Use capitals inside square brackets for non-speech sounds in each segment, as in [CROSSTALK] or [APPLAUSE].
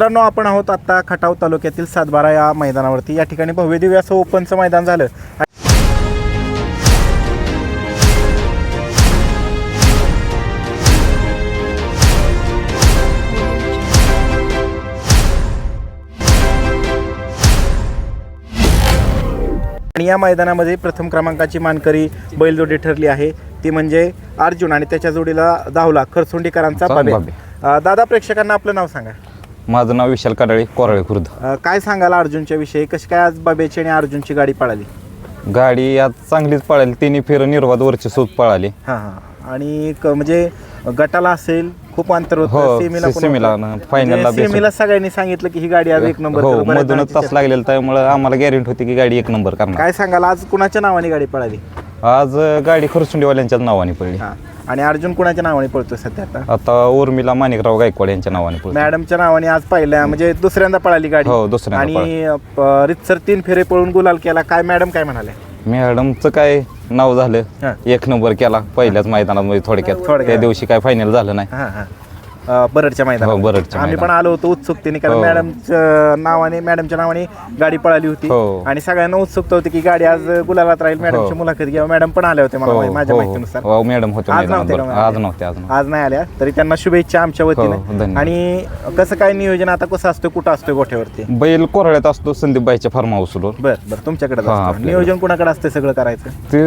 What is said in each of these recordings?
मित्रांनो आपण आहोत आता खटाव तालुक्यातील सातबारा या मैदानावरती. या ठिकाणी भव्य दिव्य असं ओपनचं मैदान झालं. आणि या मैदानामध्ये प्रथम क्रमांकाची मानकरी बैलजोडी ठरली आहे. ती म्हणजे अर्जुन आणि त्याच्या जोडीला धावला खरसुंडीकरांचा बाबे. दादा प्रेक्षकांना आपलं नाव सांगा. माझं नाव विशाल काडाळे कोराळे खुर्द. अ, काय सांगाल अर्जुनच्या विषयी? कशी काय आज बाबेची आणि अर्जुनची गाडी पळाली? गाडी आज चांगलीच पळाली. तिन्ही फेर निर्वाद वरची सूत पळाली. हां हां. आणि क- म्हणजे गटाला असेल खूप अंतर हो, होतं सेमीला. ना, म्हणजे सेमीला सगळ्यांनी सांगितलं की ही गाडी आज एक नंबर हो करू. बऱ्याच मधूनच जणांची तास लागलेला त्यामुळे आम्हाला गॅरंटी होती की गाडी एक नंबर करणार. काय सांगाल? आज कुणाच्या नावाने गाडी पळाली? आज अं, गाडी खरसुंडीवाल्यांच्याच नावाने पडली हां. आणि अर्जुन कुणाच्या नावाने पळतोय सध्या आता? आता उर्मिला माणिकराव गायकवाड यांच्या नावाने पडली मॅडमच्या नावाने आज पहिल्या म्हणजे दुसऱ्यांदा पळाली गाडी. हो, दुसऱ्यांदा आणि रितसर तीन फेरे पळून गुलाल केला. काय मॅडम काय म्हणाले मॅडमचं काय नाव हा. झालं एक नंबर केला पहिल्याच मैदानामध्ये थोडक्यात. थोडक्यात. त्या दिवशी काय फायनल झालं नाही. हां हां. अ, बरडच्या मैदानात हो, बरडच्या आम्ही पण. आलो होतो उत्सुकतेने कारण हो. मॅडमच्या नावाने मॅडमच्या नावाने गाडी पळाली होती हो. आणि सगळ्यांना उत्सुकता होती की गाडी आज गुलालात राहील मॅडमची. मुलाखत घ्या मॅडम पण आले होते मला हो, माझ्या हो, माहितीनुसार हो, मॅडम होते आज मैदानात नव्हते का. मॅडम? आज नव्हते आज नव्हते आज नाही आल्या तरी त्यांना शुभेच्छा आमच्या हो, वतीने धन्यवाद. आणि कसं काय नियोजन आता कसं असतं कुठं असतं गोठ्यावरती बैल कोराळ्यात असतो संदीप बाईच्या फार्म हाऊसवर बर बर तुमच्याकडे हा, आपल्याकडे. नियोजन कुणाकडे असतं सगळं करायचं ते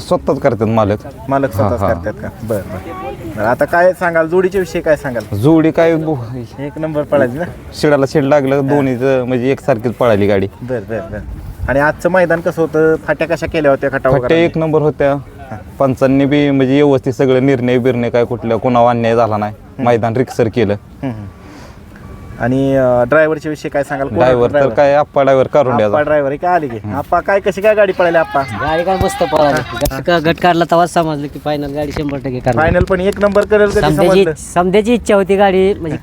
स्वतःच करतात मालक. मालक स्वतःच हा, हा. करतात का? बर बर. बरं, आता काय सांगाल? जोडीच्या विषयी काय सांगाल? जोडी काय बो- एक नंबर पळाली ना? शिडाला शिड लागलं दोन्हीचं म्हणजे एकसारखीच पळाली गाडी. बर बर बर. आणि आजचं मैदान कसं होतं? फाट्या कशा केल्या होत्या? खटाव फक्त एक नंबर होत्या. पंचांनी बी म्हणजे व्यवस्थित सगळे निर्णय बिर्णय काय कुठल्या कोणावर अन्याय झाला नाही. मैदान रिक्सर केलं. आणि ड्रायव्हरच्या विषयी काय सांगाल? ड्रायव्हर तर काय आप्पा ड्रायव्हर करून द्यायचा. ड्रायव्हर काय आली की. आप्पा काय कशी काय गाडी पळाली आप्पा? गाडी काय मस्त पळाली. गट- गट काढला तेव्हाच समजलं की फायनल गाडी शंभर टक्के करणार फायनल पण एक नंबर करेल कधी समजायची समजलं? समजायची इच्छा होती गाडी म्हणजे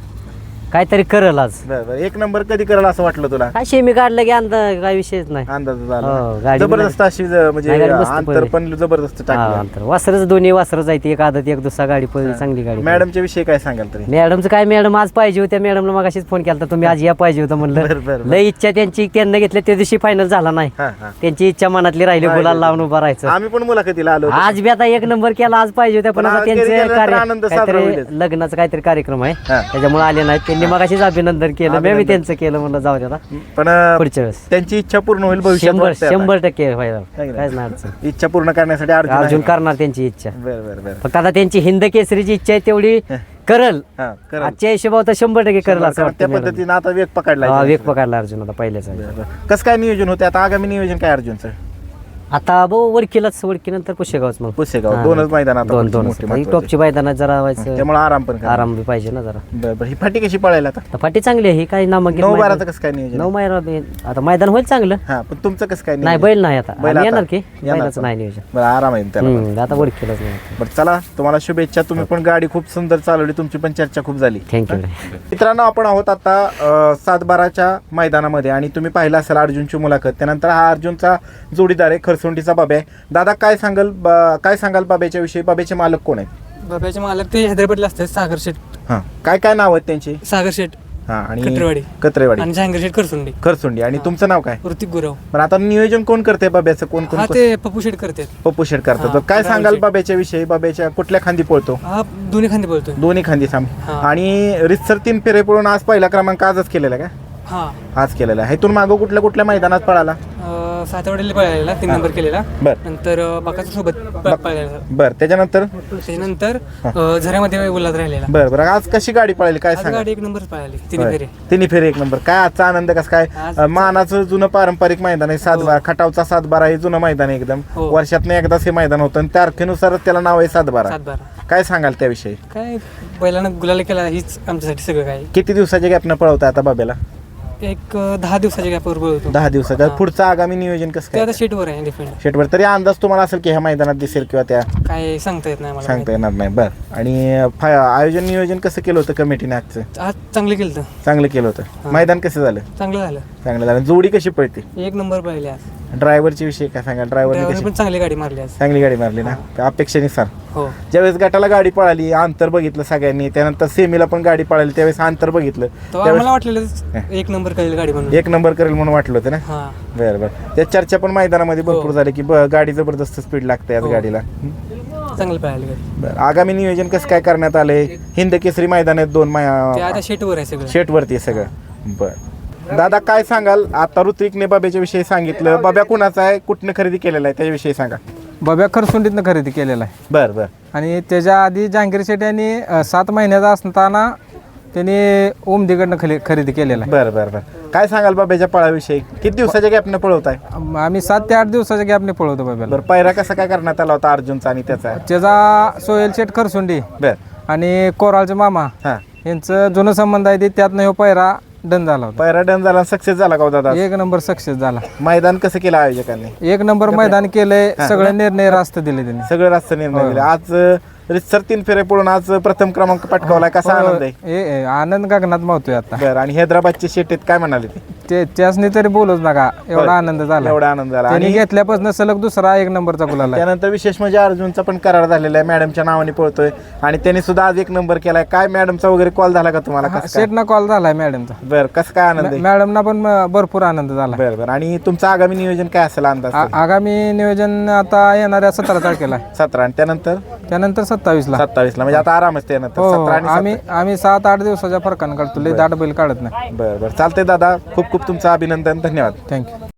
काहीतरी करल आज. बर बर. एक नंबर कधी करेल असं वाटलं तुला? काय शेमी काढलं की अंदाज काय विषयच नाही. अंदाज हो, झाला गाडी जबरदस्त अशी ज- म्हणजे नाही, गाडी मस्त अंतर पळली. पण जबरदस्त हा, टाकलं अंतर. वासरच दोन्ही वासरं जायती एक आदत एक दुसरा गाडी पळली चांगली गाडी. मॅडमच्या विषयी काय सांगाल तरी? मॅडमचं काय मॅडम आज पाहिजे होत्या. मॅडमला मग फोन केला तुम्ही आज या पाहिजे होतं बरं, बरं, म्हणलं बरं. लय इच्छा त्यांची त्यांना घेतल्या. त्या दिवशी फायनल झाला नाही. हा हा. त्यांची इच्छा मनातली राहिली राहिली. गुलाल लावून उभं राहायचं. आम्ही पण मुलाखतीला आलो होतो. आज बी आता एक नंबर केला आज पाहिजे होत्या. पण पण आता आज घरी त्यांचे गेल्यानंतर कार्य काहीतरी. लग्नाचा काहीतरी कार्यक्रम आहे. हा. त्याच्यामुळे आले नाहीत. त्यांनी मग अभिनंदन केलं मी अभिनंदन. त्यांचं केलं म्हणलं जाऊ द्या आता. पण अं, पुढच्या वेळेस त्यांची इच्छा पूर्ण होईल भविष्यात शंभर वाटतंय आता. शंभर टक्के व्हायला नाही का? काहीच नाही अडचण इच्छा पूर्ण करण्यासाठी अर्जुन आहे. अर्जुन करणार त्यांची इच्छा बर बर बर फक्त आता त्यांची हिंद केसरीची इच्छा आहे तेवढी [LAUGHS] करल हा करा आजच्या हिशोबावर तर शंभर टक्के करल असं त्या वाटतं मॅडम. पद्धतीने आता वेग पकडला हा, वेग पकडला अर्जुन आता पहिल्याच कसं काय नियोजन होते आता आगामी नियोजन काय अर्जुनचं आता भाऊ वडकीलाच वडकी नंतर पुशेगावच मग. पुसेगाव हा. दोनच मैदान आता दोन दोन. मोठी. टॉपची मैदानात जरा व्हायचं. त्यामुळे आराम पण करा. आराम बी पाहिजे ना जरा. बर बर. ही फाटी कशी पळायला आता? फाटी चांगली आहे. ही काही नामांकित नऊ मैदान- बाराचं कसं काय नियोजन? नऊ मैरा आता मैदान होईल चांगलं. हा पण तुमचं कसं काय नाही नियोजन? बैल नाही आता. बैल आम्ही आता? येणार की? येणार बैलाचं. नाही नियोजन. बरं आराम आहे त्याला. हम्म, आता वडकीलाच नाही बरं चला. तुम्हाला शुभेच्छा. तुम्ही पण गाडी खूप सुंदर चालवली. तुमची पण चर्चा खूप झाली. थँक्यू मित्रांनो आपण आहोत आता अ, सातबाराच्या मैदानामध्ये. आणि तुम्ही पाहिलं असेल अर्जुनची मुलाखत. त्यानंतर हा अर्जुनचा जोडीदार आहे खरसुंडीचा बाबा आहे. दादा काय सांगाल ब- काय सांगाल बाब्याच्या विषयी? बाब्याचे मालक कोण आहेत? बाबाचे मालक ते हैदराबादला असतात सागर शेठ. हा. काय काय नाव आहेत त्यांची? सागर शेठ. हा आणि कत्रेवाडी. कत्रेवाडी आणि जहांगीर शेठ करसुंडी खरसुंडी. आणि तुमचं नाव काय? ऋतिक गुरव. पण आता नियोजन कोण करते बाब्याचं कोण कोण हा ते पप्पू शेठ करतात. पप्पू शेड करतात. हा, तर काय सांगाल शेट. बाब्याच्या विषयी? बाब्याच्या कुठल्या खांदी पळतो? हा दोन्ही खांदे बोलतोय दोन्ही खांदी सांग. हा. आणि रितसर तीन फेरे पळून आज पहिला क्रमांक आजच केलेला का? हा. आज केलेला आहे. इथून मागं कुठल्या कुठल्या मैदानात पळाला? अं, सातवडीला पळालेला तीन नंबर केलेला. बर. नंतर अं, बाकाच्या सोबत प- पळालेला. बर. त्याच्यानंतर? त्याच्यानंतर अं, झऱ्यामध्ये उल्हास राहिलेला. बर बरं. आज कशी गाडी पळाली? काय आज सांगा? गाडी एक नंबर पळाली. तिन्ही फेरे. तिन्ही फेरी एक नंबर. काय आजचा आनंद कसा? काय? आज- अं, मानाचं जुनं पारंपरिक मैदान आहे. सातबारा. खटावचा सातबारा हे जुनं मैदान आहे एकदम. हो. वर्षातनं एकदाच हे मैदान होतं आणि तारखेनुसारच त्याला नाव आहे सातबारा. सात बारा काय सांगाल त्याविषयी? काय? बैलानं गुलाल केला हीच आमच्यासाठी सगळं काय किती दिवसाच्या गॅपनं पळवता आता बाब्याला एक दहा दिवसाच्या गॅपवर बोलतो. दहा दिवसाच्या पुढचं आगामी नियोजन कसं ते काय? आता शेटवर आहे डिपेंड शेटवर तरी अंदाज तुम्हाला असेल की ह्या मैदानात दिसेल किंवा त्या काय सांगता येत नाही मला सांगता येणार नाही. बर. आणि फा- आयोजन नियोजन कसं केलं होतं कमिटीने आजचं? आज चांगलं केलं चांगलं केलं होतं. मैदान कसं झालं? चांगलं झालं. चांगलं झालं. जोडी कशी पळते? एक नंबर पळले आज. ड्रायव्हरच्या विषयी काय ड्रायव्हरने कशी पण चांगली गाडी मारली आज. चांगली गाडी मारली ना? अपेक्षेनुसार. हो. ज्यावेळेस गटाला गाडी पळाली अंतर बघितलं सगळ्यांनी त्यानंतर सेमीला पण गाडी पळाली त्यावेळेस अंतर बघितलं. तो आम्हाला त्यावेळेस वाटलेलं एक नंबर करेल गाडी म्हणून. एक नंबर करेल म्हणून वाटलं होतं ना? हा. बरं बरं. त्या चर्चा पण मैदानामध्ये भरपूर हो. झाली की ब- गाडी जबरदस्त स्पीड लागते हो. गाडीला. चांगली पळाली गाडी. बरं. आगामी नियोजन कसं काय करण्यात आले हिंद केसरी मैदान आहेत दोन ते मै- आता शेटवर आहे सगळं. शेटवरती आहे सगळं. बर. दादा काय सांगाल? आता ऋत्विकने बाब्याच्या विषयी सांगितलं. बाब्या कुणाचा आहे? कुठनं खरेदी केलेला आहे? त्याच्याविषयी सांगा. बब्या खरसुंडीतनं खरेदी केलेला आहे. बर बर. आणि त्याच्या आधी जहांगीर शेट यांनी अ, सात महिन्याचा असताना त्यांनी ओमदीकडनं खले खरेदी केलेला आहे. बर बर बर. काय सांगाल बाब्याच्या पळाविषयी? किती दिवसाच्या गॅपनं पळवत आहे आम- आम्ही सात ते आठ दिवसाच्या गॅपने पळवतो बब्याला. बरं पायरा कसा काय करण्यात आला होता अर्जुनचा आणि त्याचा? त्याचा सोहेल शेठ खरसुंडी बर. आणि कोराळचे मामा हां. यांचं जुनं संबंध आहे ते त्यातनं ह्यो पैरा डन झाला होता. पायरा डन झाला सक्सेस झाला का हो दादा? एक नंबर सक्सेस झाला. मैदान कसं केलं आयोजकांनी? एक नंबर मैदान केलंय सगळे निर्णय रास्त दिले त्यांनी. सगळं रास्त निर्णय दिले. आज रितसर तीन फेरे पडून आज प्रथम क्रमांक पटकावलाय. कसा आनंद आहे? आनंद गगनात मावतोय आता. बरं आणि हैदराबादचे शेटेत काय म्हणाले ते? ते त्यासनी तरी बोलूच नका एवढा आनंद झाला एवढा आनंद झाला. त्यांनी आणि घेतल्यापासून सलग दुसरा एक नंबरचा गुलाल त्यानंतर विशेष म्हणजे अर्जुनचा पण करार झालेला आहे मॅडमच्या नावाने पळतोय. आणि त्यांनी सुद्धा आज एक नंबर केलाय. काय मॅडमचा वगैरे कॉल झाला का तुम्हाला? कसं काय? शेटना कॉल झालाय मॅडमचा. बरं कसं काय आनंद आहे? मॅडमना पण अं, भरपूर आनंद झाला. बरं बरं. आणि तुमचं आगामी नियोजन काय असेल अंदाज? आ- आगामी नियोजन आता येणाऱ्या सतरा तारखेला आहे. सतरा. आणि त्यानंतर? त्यानंतर सत्तावीस ला सत्तावीसला. म्हणजे आता आरामच त्यानंतर हो सतरा आणि आम्ही आम्ही सात आठ दिवसाच्या फरकानं काढतो. लई दाट बैल काढत नाही. बरं बरं. चालतंय दादा. खूप खूप तुमचं अभिनंदन. धन्यवाद. थँक्यू